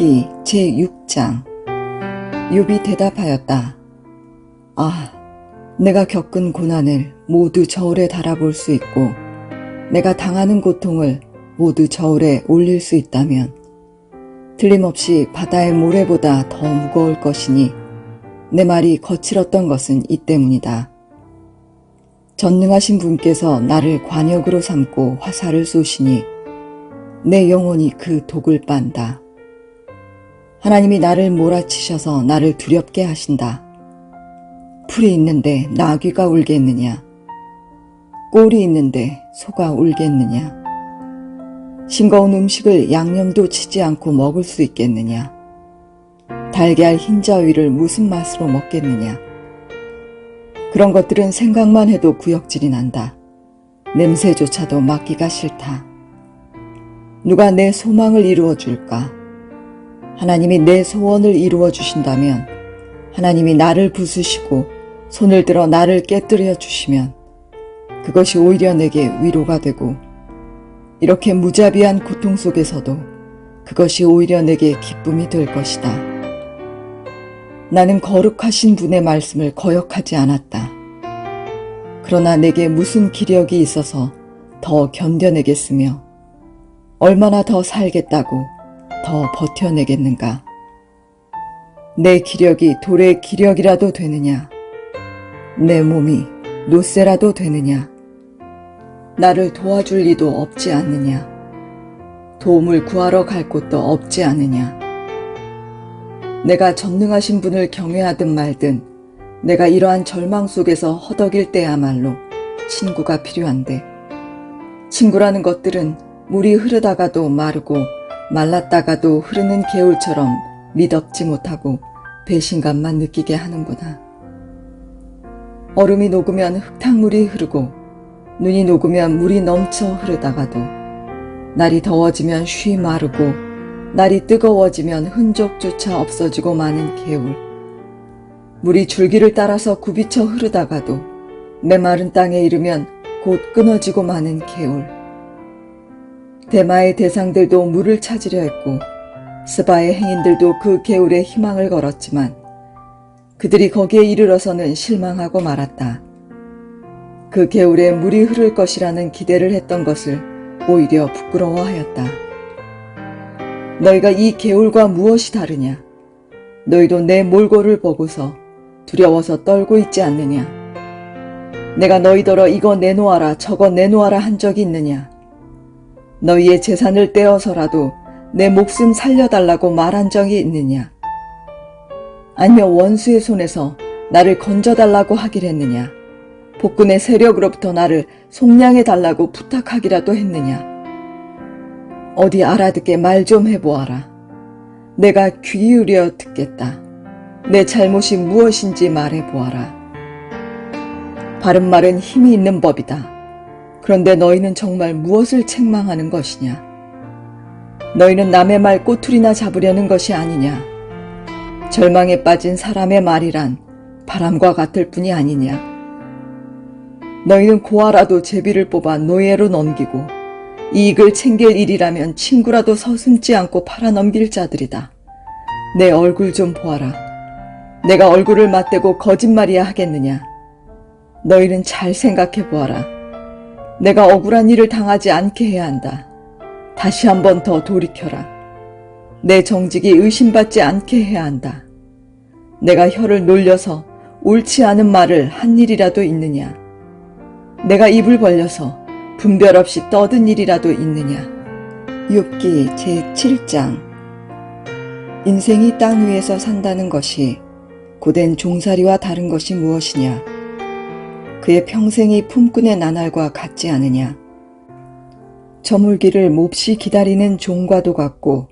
욥기 제6장 욥이 대답하였다. 아, 내가 겪은 고난을 모두 저울에 달아볼 수 있고 내가 당하는 고통을 모두 저울에 올릴 수 있다면 틀림없이 바다의 모래보다 더 무거울 것이니 내 말이 거칠었던 것은 이 때문이다. 전능하신 분께서 나를 관역으로 삼고 화살을 쏘시니 내 영혼이 그 독을 빤다. 하나님이 나를 몰아치셔서 나를 두렵게 하신다. 풀이 있는데 나귀가 울겠느냐? 꼴이 있는데 소가 울겠느냐? 싱거운 음식을 양념도 치지 않고 먹을 수 있겠느냐? 달걀 흰자위를 무슨 맛으로 먹겠느냐? 그런 것들은 생각만 해도 구역질이 난다. 냄새조차도 맡기가 싫다. 누가 내 소망을 이루어 줄까? 하나님이 내 소원을 이루어 주신다면, 하나님이 나를 부수시고 손을 들어 나를 깨뜨려 주시면, 그것이 오히려 내게 위로가 되고, 이렇게 무자비한 고통 속에서도 그것이 오히려 내게 기쁨이 될 것이다. 나는 거룩하신 분의 말씀을 거역하지 않았다. 그러나 내게 무슨 기력이 있어서 더 견뎌내겠으며, 얼마나 더 살겠다고 더 버텨내겠는가? 내 기력이 돌의 기력이라도 되느냐? 내 몸이 노쇠라도 되느냐? 나를 도와줄 리도 없지 않느냐? 도움을 구하러 갈 곳도 없지 않느냐? 내가 전능하신 분을 경외하든 말든 내가 이러한 절망 속에서 허덕일 때야말로 친구가 필요한데 친구라는 것들은 물이 흐르다가도 마르고 말랐다가도 흐르는 개울처럼 미덥지 못하고 배신감만 느끼게 하는구나. 얼음이 녹으면 흙탕물이 흐르고 눈이 녹으면 물이 넘쳐 흐르다가도 날이 더워지면 쉬 마르고 날이 뜨거워지면 흔적조차 없어지고 마는 개울. 물이 줄기를 따라서 굽이쳐 흐르다가도 메마른 땅에 이르면 곧 끊어지고 마는 개울. 대마의 대상들도 물을 찾으려 했고 스바의 행인들도 그 개울에 희망을 걸었지만 그들이 거기에 이르러서는 실망하고 말았다. 그 개울에 물이 흐를 것이라는 기대를 했던 것을 오히려 부끄러워하였다. 너희가 이 개울과 무엇이 다르냐? 너희도 내 몰골을 보고서 두려워서 떨고 있지 않느냐? 내가 너희더러 이거 내놓아라 저거 내놓아라 한 적이 있느냐? 너희의 재산을 떼어서라도 내 목숨 살려달라고 말한 적이 있느냐? 아니면 원수의 손에서 나를 건져달라고 하길 했느냐? 복군의 세력으로부터 나를 속량해 달라고 부탁하기라도 했느냐? 어디 알아듣게 말 좀 해보아라. 내가 귀 기울여 듣겠다. 내 잘못이 무엇인지 말해보아라. 바른 말은 힘이 있는 법이다. 그런데 너희는 정말 무엇을 책망하는 것이냐? 너희는 남의 말 꼬투리나 잡으려는 것이 아니냐? 절망에 빠진 사람의 말이란 바람과 같을 뿐이 아니냐? 너희는 고아라도 제비를 뽑아 노예로 넘기고 이익을 챙길 일이라면 친구라도 서슴지 않고 팔아넘길 자들이다. 내 얼굴 좀 보아라. 내가 얼굴을 맞대고 거짓말이야 하겠느냐? 너희는 잘 생각해 보아라. 내가 억울한 일을 당하지 않게 해야 한다. 다시 한 번 더 돌이켜라. 내 정직이 의심받지 않게 해야 한다. 내가 혀를 놀려서 옳지 않은 말을 한 일이라도 있느냐? 내가 입을 벌려서 분별 없이 떠든 일이라도 있느냐? 욥기 제7장 인생이 땅 위에서 산다는 것이 고된 종살이와 다른 것이 무엇이냐? 그의 평생이 품꾼의 나날과 같지 않으냐? 저물기를 몹시 기다리는 종과도 같고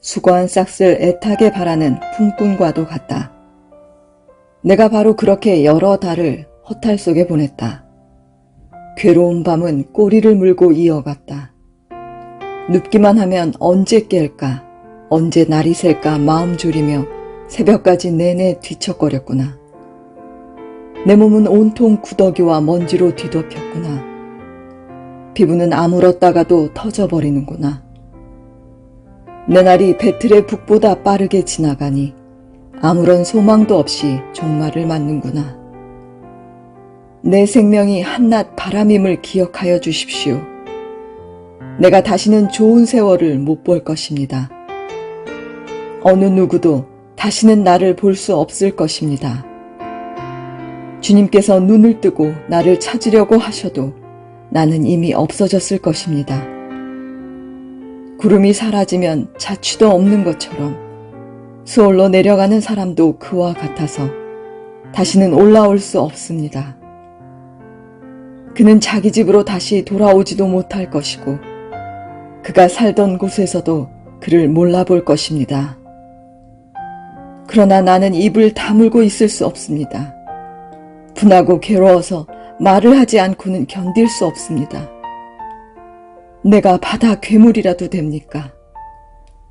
수거한 싹을 애타게 바라는 품꾼과도 같다. 내가 바로 그렇게 여러 달을 허탈 속에 보냈다. 괴로운 밤은 꼬리를 물고 이어갔다. 눕기만 하면 언제 깰까, 언제 날이 셀까 마음 졸이며 새벽까지 내내 뒤척거렸구나. 내 몸은 온통 구더기와 먼지로 뒤덮였구나. 피부는 아물었다가도 터져버리는구나. 내 날이 배틀의 북보다 빠르게 지나가니 아무런 소망도 없이 종말을 맞는구나. 내 생명이 한낱 바람임을 기억하여 주십시오. 내가 다시는 좋은 세월을 못 볼 것입니다. 어느 누구도 다시는 나를 볼 수 없을 것입니다. 주님께서 눈을 뜨고 나를 찾으려고 하셔도 나는 이미 없어졌을 것입니다. 구름이 사라지면 자취도 없는 것처럼 수월로 내려가는 사람도 그와 같아서 다시는 올라올 수 없습니다. 그는 자기 집으로 다시 돌아오지도 못할 것이고 그가 살던 곳에서도 그를 몰라볼 것입니다. 그러나 나는 입을 다물고 있을 수 없습니다. 분하고 괴로워서 말을 하지 않고는 견딜 수 없습니다. 내가 바다 괴물이라도 됩니까?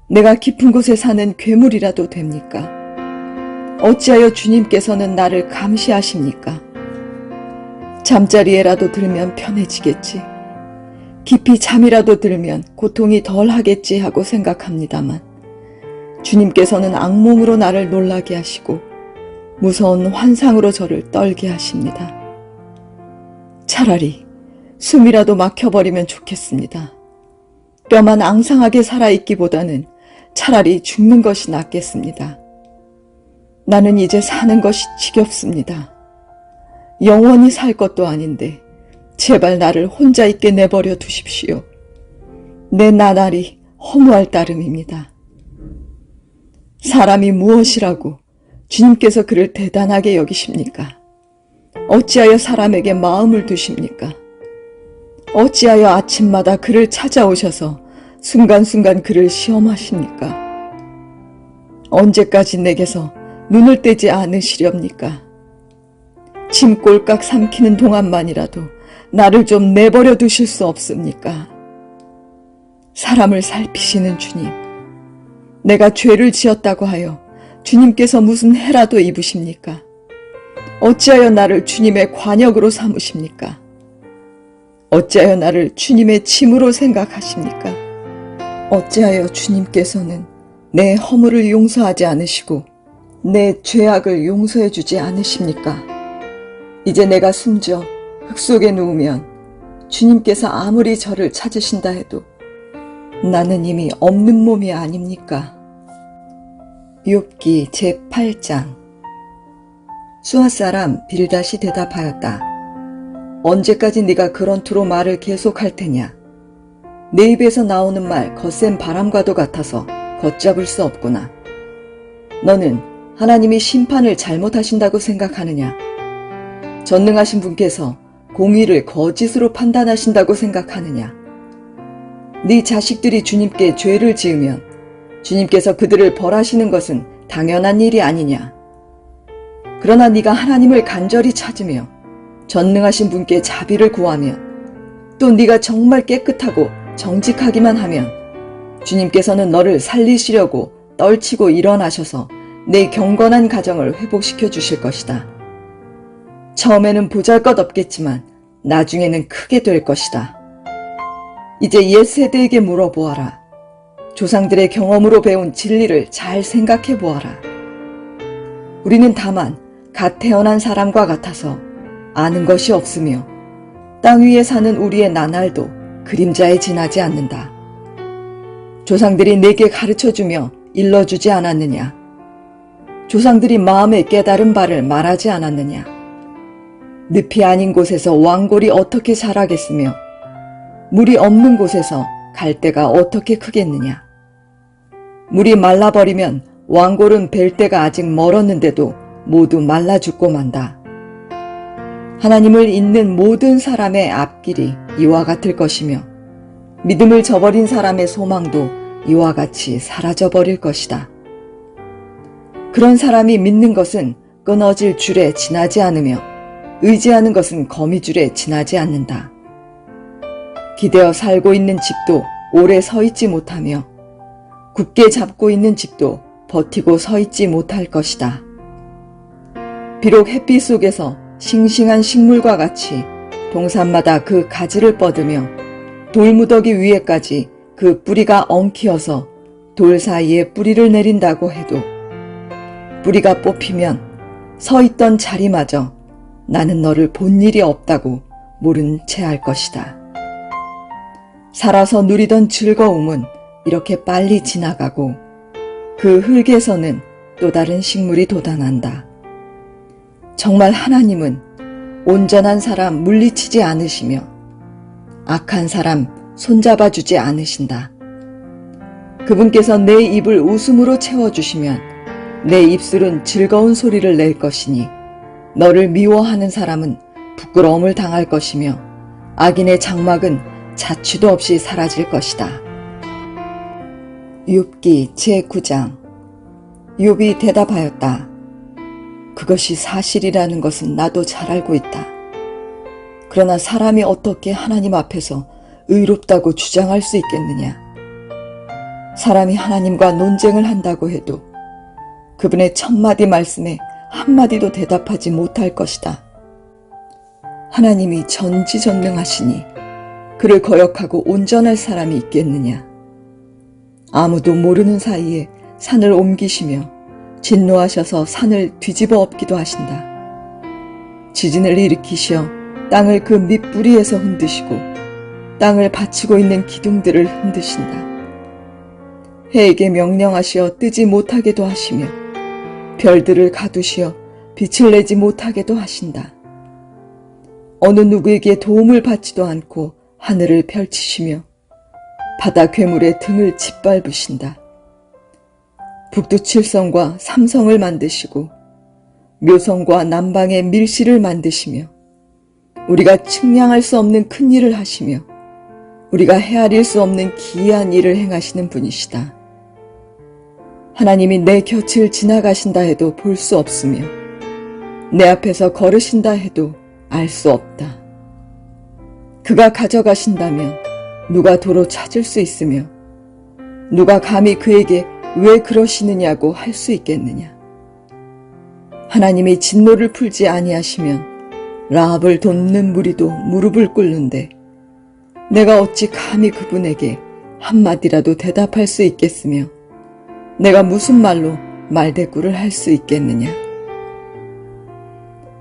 내가 깊은 곳에 사는 괴물이라도 됩니까? 어찌하여 주님께서는 나를 감시하십니까? 잠자리에라도 들면 편해지겠지. 깊이 잠이라도 들면 고통이 덜 하겠지 하고 생각합니다만, 주님께서는 악몽으로 나를 놀라게 하시고, 무서운 환상으로 저를 떨게 하십니다. 차라리 숨이라도 막혀버리면 좋겠습니다. 뼈만 앙상하게 살아있기보다는 차라리 죽는 것이 낫겠습니다. 나는 이제 사는 것이 지겹습니다. 영원히 살 것도 아닌데 제발 나를 혼자 있게 내버려 두십시오. 내 나날이 허무할 따름입니다. 사람이 무엇이라고 주님께서 그를 대단하게 여기십니까? 어찌하여 사람에게 마음을 두십니까? 어찌하여 아침마다 그를 찾아오셔서 순간순간 그를 시험하십니까? 언제까지 내게서 눈을 떼지 않으시렵니까? 짐 꼴깍 삼키는 동안만이라도 나를 좀 내버려 두실 수 없습니까? 사람을 살피시는 주님, 내가 죄를 지었다고 하여 주님께서 무슨 해라도 입으십니까? 어찌하여 나를 주님의 관역으로 삼으십니까? 어찌하여 나를 주님의 짐으로 생각하십니까? 어찌하여 주님께서는 내 허물을 용서하지 않으시고 내 죄악을 용서해 주지 않으십니까? 이제 내가 숨져 흙 속에 누우면 주님께서 아무리 저를 찾으신다 해도 나는 이미 없는 몸이 아닙니까? 욥기 제8장 수아 사람 빌닷이 대답하였다. 언제까지 네가 그런 투로 말을 계속할 테냐? 내 입에서 나오는 말 거센 바람과도 같아서 걷잡을 수 없구나. 너는 하나님이 심판을 잘못하신다고 생각하느냐? 전능하신 분께서 공의를 거짓으로 판단하신다고 생각하느냐? 네 자식들이 주님께 죄를 지으면 주님께서 그들을 벌하시는 것은 당연한 일이 아니냐? 그러나 네가 하나님을 간절히 찾으며 전능하신 분께 자비를 구하며 또 네가 정말 깨끗하고 정직하기만 하면 주님께서는 너를 살리시려고 떨치고 일어나셔서 내 경건한 가정을 회복시켜 주실 것이다. 처음에는 보잘 것 없겠지만 나중에는 크게 될 것이다. 이제 옛 세대에게 물어보아라. 조상들의 경험으로 배운 진리를 잘 생각해 보아라. 우리는 다만 갓 태어난 사람과 같아서 아는 것이 없으며 땅 위에 사는 우리의 나날도 그림자에 지나지 않는다. 조상들이 내게 가르쳐 주며 일러주지 않았느냐? 조상들이 마음에 깨달은 바를 말하지 않았느냐? 늪이 아닌 곳에서 왕골이 어떻게 자라겠으며 물이 없는 곳에서 갈대가 어떻게 크겠느냐? 물이 말라버리면 왕골은 뵐 때가 아직 멀었는데도 모두 말라 죽고 만다. 하나님을 잊는 모든 사람의 앞길이 이와 같을 것이며 믿음을 저버린 사람의 소망도 이와 같이 사라져 버릴 것이다. 그런 사람이 믿는 것은 끊어질 줄에 지나지 않으며 의지하는 것은 거미줄에 지나지 않는다. 기대어 살고 있는 집도 오래 서 있지 못하며 굳게 잡고 있는 집도 버티고 서 있지 못할 것이다. 비록 햇빛 속에서 싱싱한 식물과 같이 동산마다 그 가지를 뻗으며 돌무더기 위에까지 그 뿌리가 엉키어서 돌 사이에 뿌리를 내린다고 해도 뿌리가 뽑히면 서 있던 자리마저 나는 너를 본 일이 없다고 모른 채 할 것이다. 살아서 누리던 즐거움은 이렇게 빨리 지나가고 그 흙에서는 또 다른 식물이 돋아난다. 정말 하나님은 온전한 사람 물리치지 않으시며 악한 사람 손잡아 주지 않으신다. 그분께서 내 입을 웃음으로 채워주시면 내 입술은 즐거운 소리를 낼 것이니 너를 미워하는 사람은 부끄러움을 당할 것이며 악인의 장막은 자취도 없이 사라질 것이다. 욥기 제9장 욥이 대답하였다. 그것이 사실이라는 것은 나도 잘 알고 있다. 그러나 사람이 어떻게 하나님 앞에서 의롭다고 주장할 수 있겠느냐? 사람이 하나님과 논쟁을 한다고 해도 그분의 첫마디 말씀에 한마디도 대답하지 못할 것이다. 하나님이 전지전능하시니 그를 거역하고 온전할 사람이 있겠느냐? 아무도 모르는 사이에 산을 옮기시며 진노하셔서 산을 뒤집어 엎기도 하신다. 지진을 일으키시어 땅을 그 밑뿌리에서 흔드시고 땅을 받치고 있는 기둥들을 흔드신다. 해에게 명령하시어 뜨지 못하게도 하시며 별들을 가두시어 빛을 내지 못하게도 하신다. 어느 누구에게 도움을 받지도 않고 하늘을 펼치시며 바다 괴물의 등을 짓밟으신다. 북두칠성과 삼성을 만드시고 묘성과 남방의 밀실을 만드시며 우리가 측량할 수 없는 큰 일을 하시며 우리가 헤아릴 수 없는 기이한 일을 행하시는 분이시다. 하나님이 내 곁을 지나가신다 해도 볼 수 없으며 내 앞에서 걸으신다 해도 알 수 없다. 그가 가져가신다면 누가 도로 찾을 수 있으며 누가 감히 그에게 왜 그러시느냐고 할 수 있겠느냐. 하나님이 진노를 풀지 아니하시면 라합을 돕는 무리도 무릎을 꿇는데 내가 어찌 감히 그분에게 한마디라도 대답할 수 있겠으며 내가 무슨 말로 말대꾸를 할 수 있겠느냐.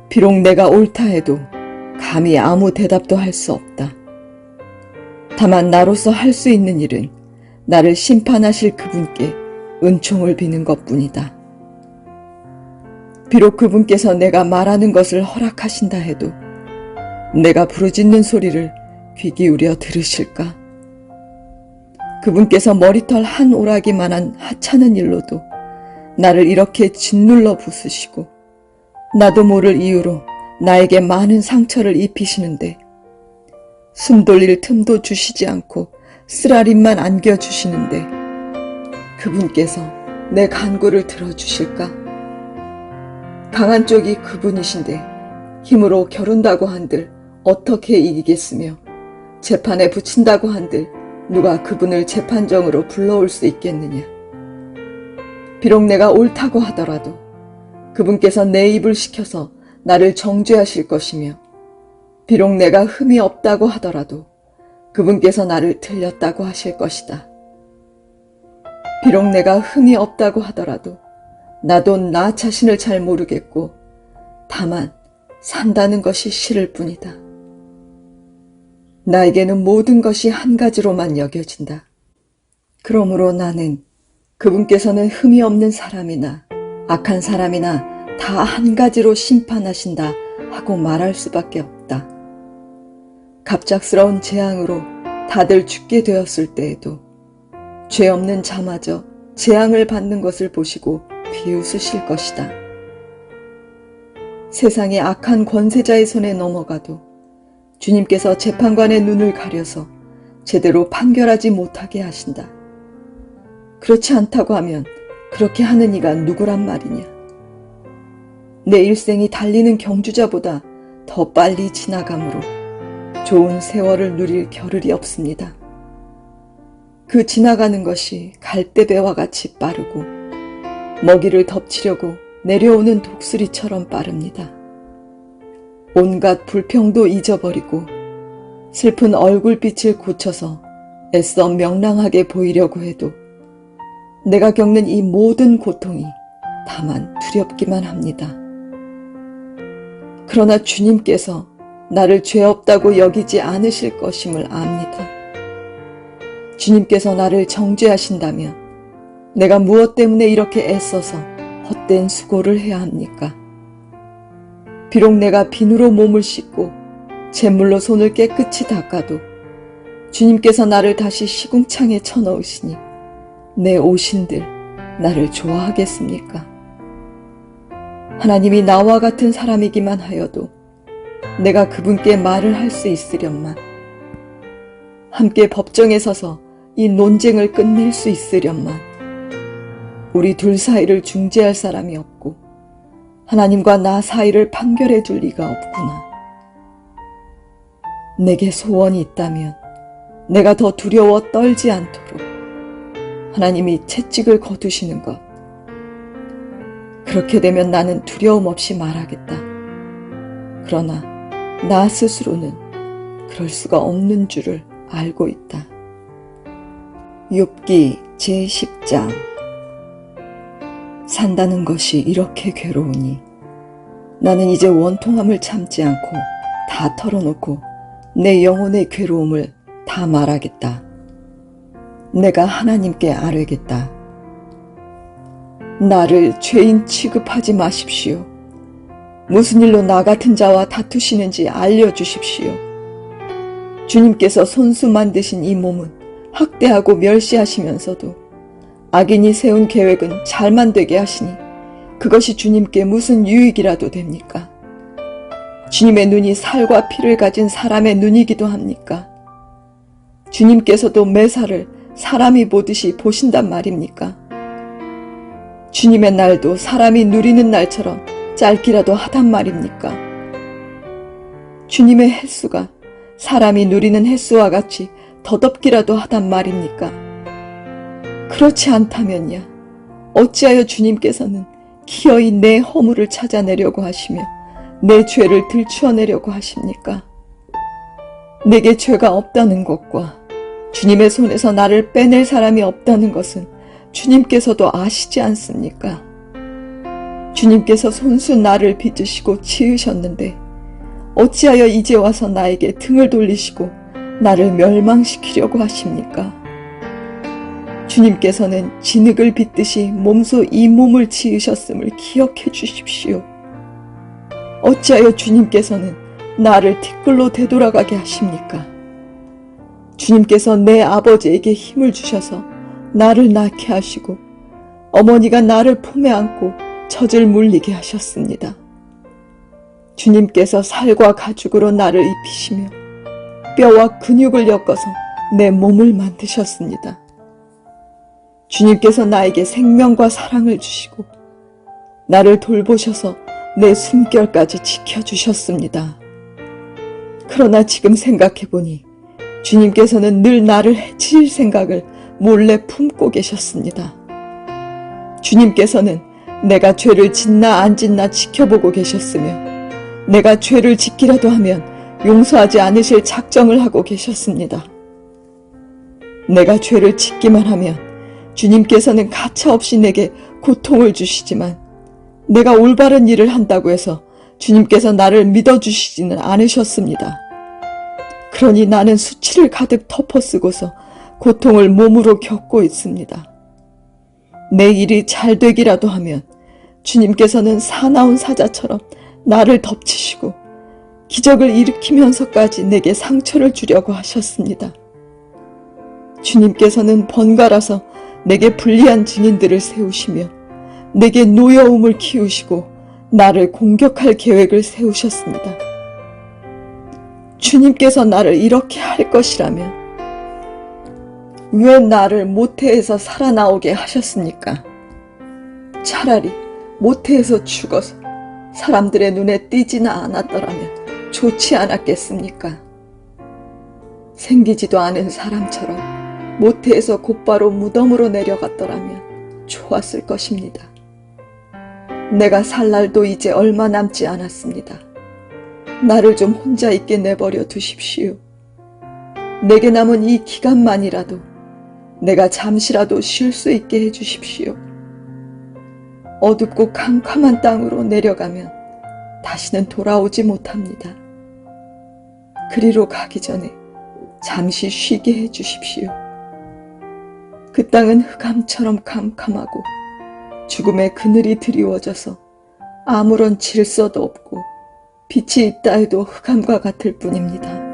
비록 내가 옳다 해도 감히 아무 대답도 할 수 없다. 다만 나로서 할 수 있는 일은 나를 심판하실 그분께 은총을 비는 것 뿐이다. 비록 그분께서 내가 말하는 것을 허락하신다 해도 내가 부르짖는 소리를 귀 기울여 들으실까? 그분께서 머리털 한 오락이만한 하찮은 일로도 나를 이렇게 짓눌러 부수시고 나도 모를 이유로 나에게 많은 상처를 입히시는데 숨 돌릴 틈도 주시지 않고 쓰라림만 안겨주시는데 그분께서 내 간구를 들어주실까? 강한 쪽이 그분이신데 힘으로 겨룬다고 한들 어떻게 이기겠으며 재판에 붙인다고 한들 누가 그분을 재판정으로 불러올 수 있겠느냐? 비록 내가 옳다고 하더라도 그분께서 내 입을 시켜서 나를 정죄하실 것이며 비록 내가 흠이 없다고 하더라도 그분께서 나를 틀렸다고 하실 것이다. 비록 내가 흠이 없다고 하더라도 나도 나 자신을 잘 모르겠고 다만 산다는 것이 싫을 뿐이다. 나에게는 모든 것이 한 가지로만 여겨진다. 그러므로 나는 그분께서는 흠이 없는 사람이나 악한 사람이나 다 한 가지로 심판하신다 하고 말할 수밖에 없다. 갑작스러운 재앙으로 다들 죽게 되었을 때에도 죄 없는 자마저 재앙을 받는 것을 보시고 비웃으실 것이다. 세상의 악한 권세자의 손에 넘어가도 주님께서 재판관의 눈을 가려서 제대로 판결하지 못하게 하신다. 그렇지 않다고 하면 그렇게 하는 이가 누구란 말이냐? 내 일생이 달리는 경주자보다 더 빨리 지나가므로 좋은 세월을 누릴 겨를이 없습니다. 그 지나가는 것이 갈대배와 같이 빠르고 먹이를 덮치려고 내려오는 독수리처럼 빠릅니다. 온갖 불평도 잊어버리고 슬픈 얼굴빛을 고쳐서 애써 명랑하게 보이려고 해도 내가 겪는 이 모든 고통이 다만 두렵기만 합니다. 그러나 주님께서 나를 죄 없다고 여기지 않으실 것임을 압니다. 주님께서 나를 정죄하신다면 내가 무엇 때문에 이렇게 애써서 헛된 수고를 해야 합니까? 비록 내가 비누로 몸을 씻고 잿물로 손을 깨끗이 닦아도 주님께서 나를 다시 시궁창에 쳐넣으시니 내 오신들 나를 좋아하겠습니까? 하나님이 나와 같은 사람이기만 하여도 내가 그분께 말을 할 수 있으련만 함께 법정에 서서 이 논쟁을 끝낼 수 있으련만 우리 둘 사이를 중재할 사람이 없고 하나님과 나 사이를 판결해 줄 리가 없구나. 내게 소원이 있다면 내가 더 두려워 떨지 않도록 하나님이 채찍을 거두시는 것. 그렇게 되면 나는 두려움 없이 말하겠다. 그러나 나 스스로는 그럴 수가 없는 줄을 알고 있다. 욥기 제10장 산다는 것이 이렇게 괴로우니 나는 이제 원통함을 참지 않고 다 털어놓고 내 영혼의 괴로움을 다 말하겠다. 내가 하나님께 아뢰겠다. 나를 죄인 취급하지 마십시오. 무슨 일로 나 같은 자와 다투시는지 알려주십시오. 주님께서 손수 만드신 이 몸은 학대하고 멸시하시면서도 악인이 세운 계획은 잘만 되게 하시니 그것이 주님께 무슨 유익이라도 됩니까? 주님의 눈이 살과 피를 가진 사람의 눈이기도 합니까? 주님께서도 매사를 사람이 보듯이 보신단 말입니까? 주님의 날도 사람이 누리는 날처럼 짧기라도 하단 말입니까? 주님의 횟수가 사람이 누리는 횟수와 같이 더덥기라도 하단 말입니까? 그렇지 않다면야 어찌하여 주님께서는 기어이 내 허물을 찾아내려고 하시며 내 죄를 들추어내려고 하십니까? 내게 죄가 없다는 것과 주님의 손에서 나를 빼낼 사람이 없다는 것은 주님께서도 아시지 않습니까? 주님께서 손수 나를 빚으시고 치으셨는데 어찌하여 이제 와서 나에게 등을 돌리시고 나를 멸망시키려고 하십니까? 주님께서는 진흙을 빚듯이 몸소 이 몸을 지으셨음을 기억해 주십시오. 어찌하여 주님께서는 나를 티끌로 되돌아가게 하십니까? 주님께서 내 아버지에게 힘을 주셔서 나를 낳게 하시고 어머니가 나를 품에 안고 젖을 물리게 하셨습니다. 주님께서 살과 가죽으로 나를 입히시며 뼈와 근육을 엮어서 내 몸을 만드셨습니다. 주님께서 나에게 생명과 사랑을 주시고 나를 돌보셔서 내 숨결까지 지켜주셨습니다. 그러나 지금 생각해보니 주님께서는 늘 나를 해칠 생각을 몰래 품고 계셨습니다. 주님께서는 내가 죄를 짓나 안 짓나 지켜보고 계셨으며 내가 죄를 짓기라도 하면 용서하지 않으실 작정을 하고 계셨습니다. 내가 죄를 짓기만 하면 주님께서는 가차없이 내게 고통을 주시지만 내가 올바른 일을 한다고 해서 주님께서 나를 믿어주시지는 않으셨습니다. 그러니 나는 수치를 가득 덮어쓰고서 고통을 몸으로 겪고 있습니다. 내 일이 잘 되기라도 하면 주님께서는 사나운 사자처럼 나를 덮치시고 기적을 일으키면서까지 내게 상처를 주려고 하셨습니다. 주님께서는 번갈아서 내게 불리한 증인들을 세우시며 내게 노여움을 키우시고 나를 공격할 계획을 세우셨습니다. 주님께서 나를 이렇게 할 것이라면 왜 나를 모태에서 살아나오게 하셨습니까? 차라리 모태에서 죽어서 사람들의 눈에 띄지나 않았더라면 좋지 않았겠습니까? 생기지도 않은 사람처럼 모태에서 곧바로 무덤으로 내려갔더라면 좋았을 것입니다. 내가 살 날도 이제 얼마 남지 않았습니다. 나를 좀 혼자 있게 내버려 두십시오. 내게 남은 이 기간만이라도 내가 잠시라도 쉴 수 있게 해주십시오. 어둡고 캄캄한 땅으로 내려가면 다시는 돌아오지 못합니다. 그리로 가기 전에 잠시 쉬게 해주십시오. 그 땅은 흑암처럼 캄캄하고 죽음의 그늘이 드리워져서 아무런 질서도 없고 빛이 있다 해도 흑암과 같을 뿐입니다.